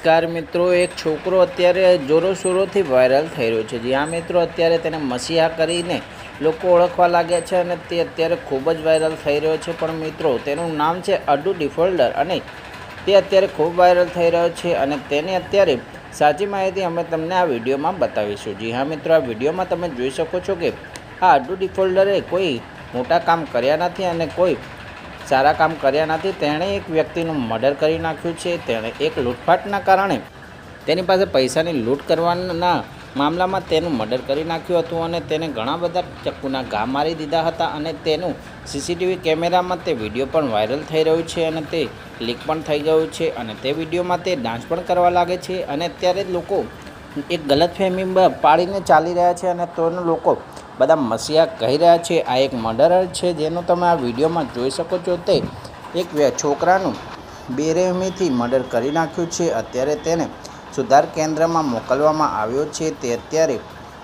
નમસ્કાર મિત્રો, એક છોકરો અત્યારે જોરોશોરોથી વાયરલ થઈ રહ્યો છે. જ્યાં મિત્રો, અત્યારે તેને મસીહા કરીને લોકો ઓળખવા લાગ્યા છે અને તે અત્યારે ખૂબ જ વાયરલ થઈ રહ્યો છે. પણ મિત્રો, તેનું નામ છે અડુ ડિફોલ્ડર અને તે અત્યારે ખૂબ વાયરલ થઈ રહ્યો છે અને તેને અત્યારે સાચી માહિતી અમે તમને આ વિડીયોમાં બતાવીશું. જી હા મિત્રો, આ વિડીયોમાં તમે જોઈ શકો છો કે આ અડુ ડિફોલ્ડરે કોઈ મોટા કામ કર્યા નથી અને કોઈ સારા કામ કર્યા નથી, તેણે એક વ્યક્તિનું મર્ડર કરી નાખ્યું છે. તેણે એક લૂંટફાટના કારણે તેની પાસે પૈસાની લૂંટ કરવાના મામલામાં તેનું મર્ડર કરી નાખ્યું હતું અને તેને ઘણા બધા ચક્કુના ઘા મારી દીધા હતા અને તેનું સીસીટીવી કેમેરામાં તે વીડિયો પણ વાયરલ થઈ રહ્યું છે અને તે લીક પણ થઈ ગયું છે અને તે વિડીયોમાં તે ડાન્સ પણ કરવા લાગે છે અને અત્યારે લોકો એક ગલતફહેમી પાડીને ચાલી રહ્યા છે અને તેનું લોકો બધા મસીહા કહી રહ્યા છે, આ એક મર્ડરર છે જેનું તમે આ વિડીયોમાં જોઈ શકો છો તે એક છોકરાનું બેરહેમીથી મર્ડર કરી નાખ્યું છે. અત્યારે તેને સુધાર કેન્દ્રમાં મોકલવામાં આવ્યો છે. તે અત્યારે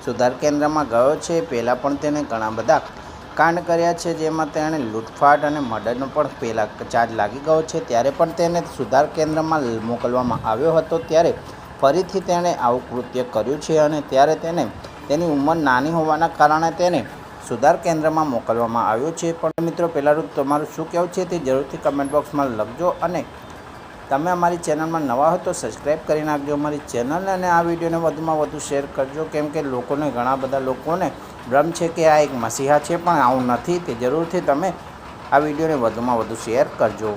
સુધાર કેન્દ્રમાં ગયો છે. પહેલાં પણ તેને ઘણા બધા કાંડ કર્યા છે, જેમાં તેણે લૂંટફાટ અને મર્ડરનો પણ પહેલાં ચાર્જ લાગી ગયો છે. ત્યારે પણ તેને સુધાર કેન્દ્રમાં મોકલવામાં આવ્યો હતો. ત્યારે ફરીથી તેણે આવું કૃત્ય કર્યું છે અને ત્યારે તેને તેની ઉંમર નાની હોવાના કારણે તેને સુધાર કેન્દ્રમાં મોકલવામાં આવ્યો છે. પણ મિત્રો, પહેલાં તમારું શું કહેવું છે તે જરૂરથી કમેન્ટ બોક્સમાં લખજો અને તમે અમારી ચેનલમાં નવા હો તો સબસ્ક્રાઈબ કરી નાખજો. અમારી ચેનલને અને આ વિડીયોને વધુમાં વધુ શેર કરજો. કેમ કે લોકોને, ઘણા બધા લોકોને ભ્રમ છે કે આ એક મસીહા છે, પણ આવું નથી. તે જરૂરથી તમે આ વિડીયોને વધુમાં વધુ શેર કરજો.